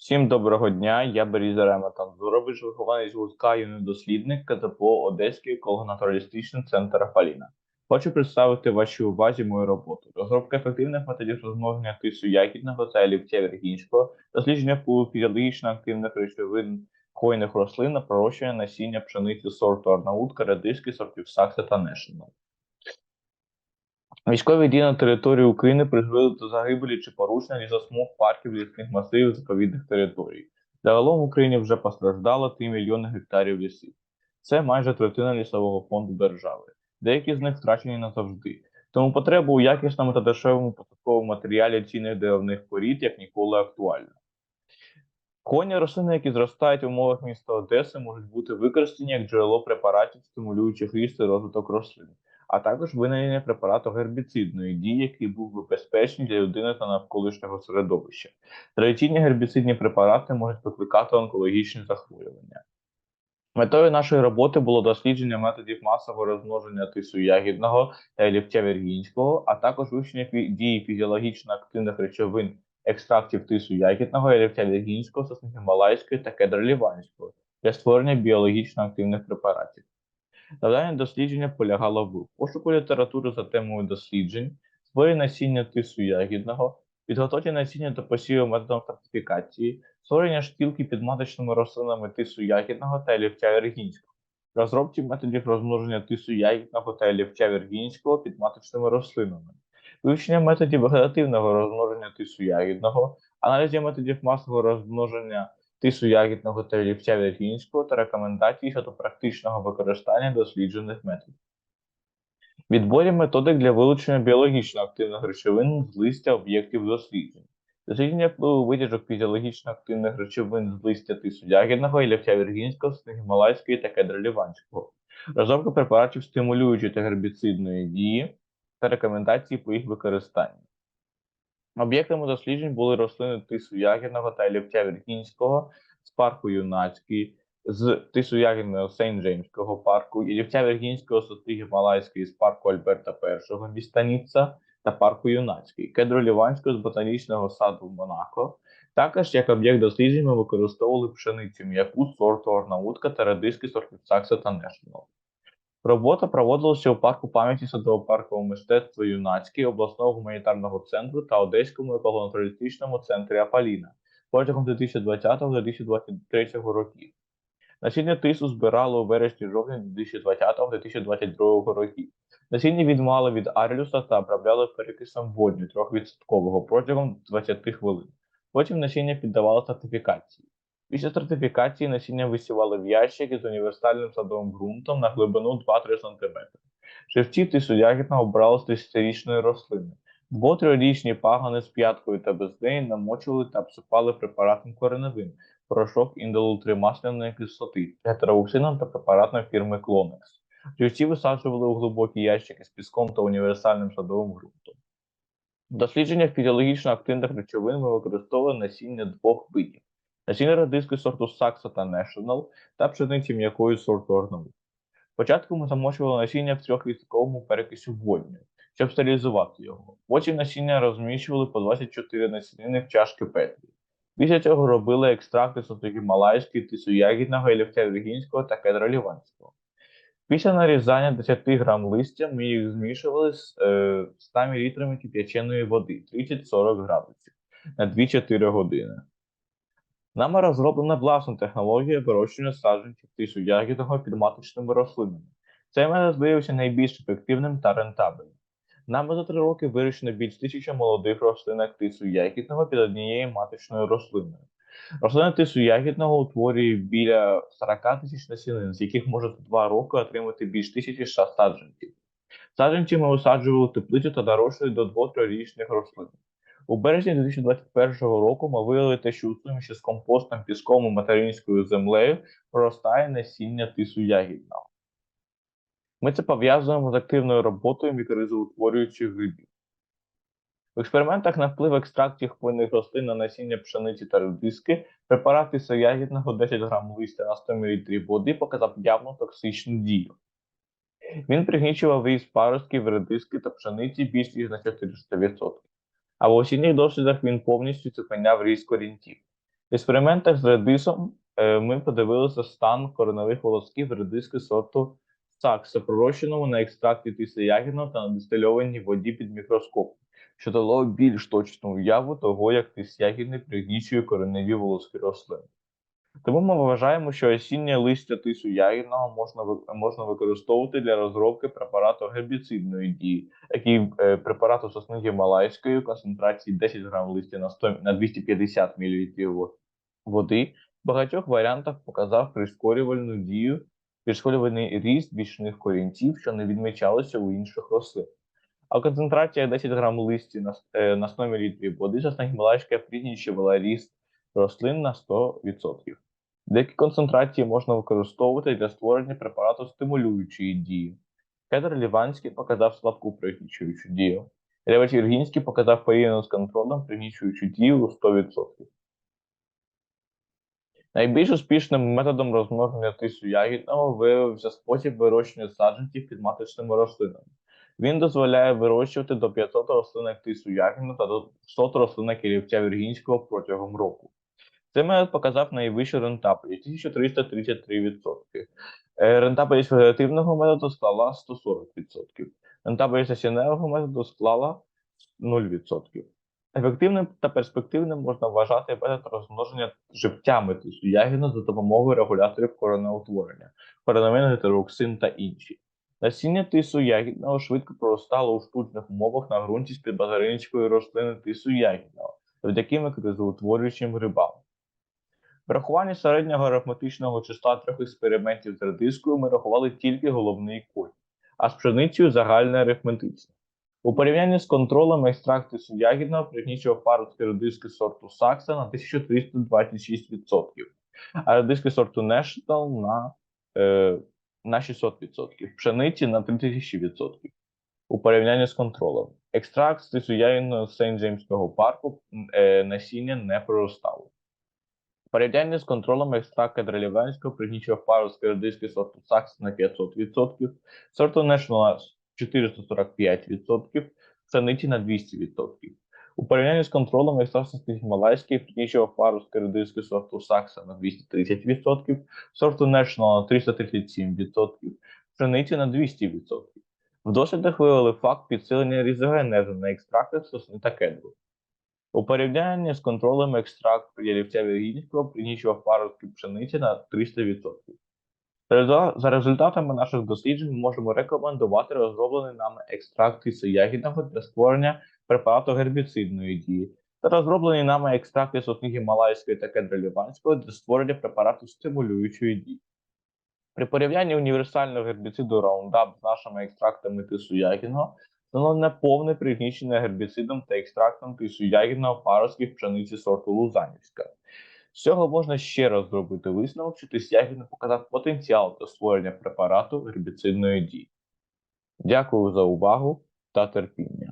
Всім доброго дня, я Беріза Рема Танзурович, вихованець гуртка юний дослідник КЗПО Одеський еколого-натуралістичний центр Афаліна. Хочу представити вашій увазі мою роботу. Розробка ефективних методів розмноження тису ягідного та елівця вергінського, дослідження впливу фізіологічно активних речовин хвойних рослин на пророщення насіння пшениці сорту Арнаутка, редиски, сортів Сакса та Нешинал. Військові дії на території України призвели до загибелі чи порушення лісосмуг, парків, лісних масивів, заповідних територій. Загалом в Україні вже постраждало 3 мільйони гектарів лісів. Це майже третина лісового фонду держави. Деякі з них втрачені назавжди. Тому потреба у якісному та дешевому посадковому матеріалі цінних деревних порід як ніколи актуальна. Хвойні рослини, які зростають в умовах міста Одеси, можуть бути використані як джерело препаратів, стимулюючих ріст і розвиток рослин а також винайдення препарату гербіцидної дії, який був би безпечний для людини та навколишнього середовища. Традиційні гербіцидні препарати можуть викликати онкологічні захворювання. Метою нашої роботи було дослідження методів масового розмноження тису ягідного та елівця віргінського, а також вивчення дії фізіологічно активних речовин екстрактів тису ягідного, елівця віргінського, сосни гімалайської та кедра ліванського для створення біологічно активних препаратів. Завдання дослідження полягало в пошуку літератури за темою досліджень, зборі насіння тису ягідного, підготовці насіння до посіву методом стратифікації, створення шкілки під маточними рослинами тису ягідного та елівця віргінського, розробці методів розмноження тису ягідного та елівця віргінського під маточними рослинами, вивчення методів вегетативного розмноження тису ягідного, аналізі методів масового розмноження тису ягідного та олівця віргінського та рекомендацій щодо практичного використання досліджених методів. Відборі методик для вилучення біологічно активних речовин з листя об'єктів досліджень. Дослідження впливу витяжок фізіологічно активних речовин з листя тису ягідного, олівця віргінського, гімалайської та кедроліванського. Розробка препаратів стимулюючої та гербіцидної дії та рекомендації по їх використанню. Об'єктами досліджень були рослини тису ягідного та олівця віргінського з парку Юнацький, з тису ягідного Сейнт-Джеймського парку, олівця віргінського сосни Гімалайської з парку Альберта І міста Ніцца та парку Юнацький, кедру Ліванського з ботанічного саду Монако. Також як об'єкт досліджень ми використовували пшеницю м'яку сорту Орнаутка та редиски сортів Сакса та Нешнл. Робота проводилася у парку пам'яті садово-паркового мистецтва Юнацький обласного гуманітарного центру та Одеському еколого-натуралістичному центрі Апаліна протягом 2020-2023 років. Насіння тису збирали у вересні-жовтні 2020-2022 років. Насіння відмали від аріуса та обробляли перекисом водню 3% протягом 20 хвилин. Потім насіння піддавали стратифікації. Після стратифікації насіння висівали в ящики з універсальним садовим ґрунтом на глибину 2-3 см. Живці тису ягідного брали з 10-річної рослини. Двотрирічні пагани з п'яткою та без неї намочували та обсипали препаратом кореневин, порошок 3 кислоти, гетероуксином та препаратом фірми Clonex. Живці висаджували у глибокі ящики з піском та універсальним садовим ґрунтом. В дослідженнях фізіологічно активних речовин ми використовували насіння двох видів насіння радиски сорту Сакса та National та пшениці м'якої сорту Орнаут. Спочатку ми замочували насіння в трьохвідсотковому перекисі водню, щоб стерилізувати його. Потім насіння розміщували по 24 насінини в чашки Петрі. Після цього робили екстракти сорту гімалайської, тису ягідного, елівця віргінського та кедра ліванського. Після нарізання 10 грам листя ми їх змішували з е, 100 мл кип'яченої води 30-40 градусів на 2-4 години. Нами розроблена власна технологія вирощування саджанців тису ягідного під маточними рослинами. Цей метод виявився найбільш ефективним та рентабельним. Нами за три роки вирощено більш тисячі молодих рослинок тису ягідного під однією маточною рослиною. Рослина тису ягідного утворює біля 40 тисяч насінин, з яких може за два роки отримати більш тисячі саджанців. Саджанці ми висаджували теплицю та дорожчали до 2-3 річних рослин. У березні 2021 року ми виявили те, що у суміші з компостом, піском і материнською землею проростає насіння тису ягідного. Ми це пов'язуємо з активною роботою мікоризоутворюючих грибів. В експериментах на вплив екстрактів хвойних рослин на насіння пшениці та редиски препарат тису ягідного 10 грам листя на 100 мл води показав явно токсичну дію. Він пригнічував ріст паростків, редиски та пшениці більш ніж на 400%. А в осінніх дослідах він повністю зупиняв ріст корінців. В експериментах з редисом е, ми подивилися стан кореневих волосків редиски сорту сакса, пророщеному на екстракті тиса та на дистильованій воді під мікроскопом, що дало більш точну уяву того, як тис ягідний пригнічує кореневі волоски рослин. Тому ми вважаємо, що осіннє листя тису ягідного можна, можна використовувати для розробки препарату гербіцидної дії, який е, препарату сосни гімалайської у концентрації 10 грам листя на, 100, на 250 мл води в багатьох варіантах показав прискорювальну дію, прискорювальний ріст бічних корінців, що не відмічалося у інших рослин. А концентрація 10 грам листі на, е, на 100 мл води сосна гімалайська пригнічувала ріст рослин на 100%. Деякі концентрації можна використовувати для створення препарату стимулюючої дії. Кедр Ліванський показав слабку пригнічуючу дію. Ревеч Віргінський показав порівняно з контролем пригнічуючу дію у 100%. Найбільш успішним методом розмноження тису ягідного виявився спосіб вирощування саджанців під маточними рослинами. Він дозволяє вирощувати до 500 рослинок тису ягідного та до 100 рослинок керівця Віргінського протягом року. Цей метод показав найвищу рентабельність 1333%. Е, Рентабельність вегетативного методу склала 140%. Рентабельність насінневого методу склала 0%. Ефективним та перспективним можна вважати метод розмноження життями тису ягідного за допомогою регуляторів кореноутворення, кореновин, гетероксин та інші. Насіння тису ягідного швидко проростало у штучних умовах на ґрунті з підбазаринської рослини тису ягідного, завдяки микризоутворюючим грибам. Врахування середнього арифметичного числа трьох експериментів з редискою ми рахували тільки головний код, а з пшеницею загальне арифметичне. У порівнянні з контролем екстракту ягідного пригнічував паростки редиски сорту Сакса на 1326%, а редиски сорту National на, е, на 600%, пшениці на 3000%. У порівнянні з контролем. Екстракт з Сейнт-Джеймського парку е, насіння не проростало. В з контролем екстракт кадрелівенського пригнічував паростки редиски сорту Сакс на 500%, сорту National на 445%, пшениці на 200%. У порівнянні з контролем екстракт Гімалайський пригнічував паростки редиски сорту Сакса на 230%, сорту National на 337%, пшениці на 200%. В дослідах виявили факт підсилення різогенезу на екстрактах сосни та кедру. У порівнянні з контролем екстракт ялівця віргінського пригнічував паростки пшениці на 300%. За результатами наших досліджень можемо рекомендувати розроблений нами екстракт ягідного для створення препарату гербіцидної дії та розроблений нами екстракти сосни гімалайської та кедроліванського для створення препарату стимулюючої дії. При порівнянні універсального гербіциду Roundup з нашими екстрактами тису ягідного встановлене повне пригнічення гербіцидом та екстрактом тису ягідного паростків пшениці сорту Лузанівська. З цього можна ще раз зробити висновок, що тис показав потенціал до створення препарату гербіцидної дії. Дякую за увагу та терпіння.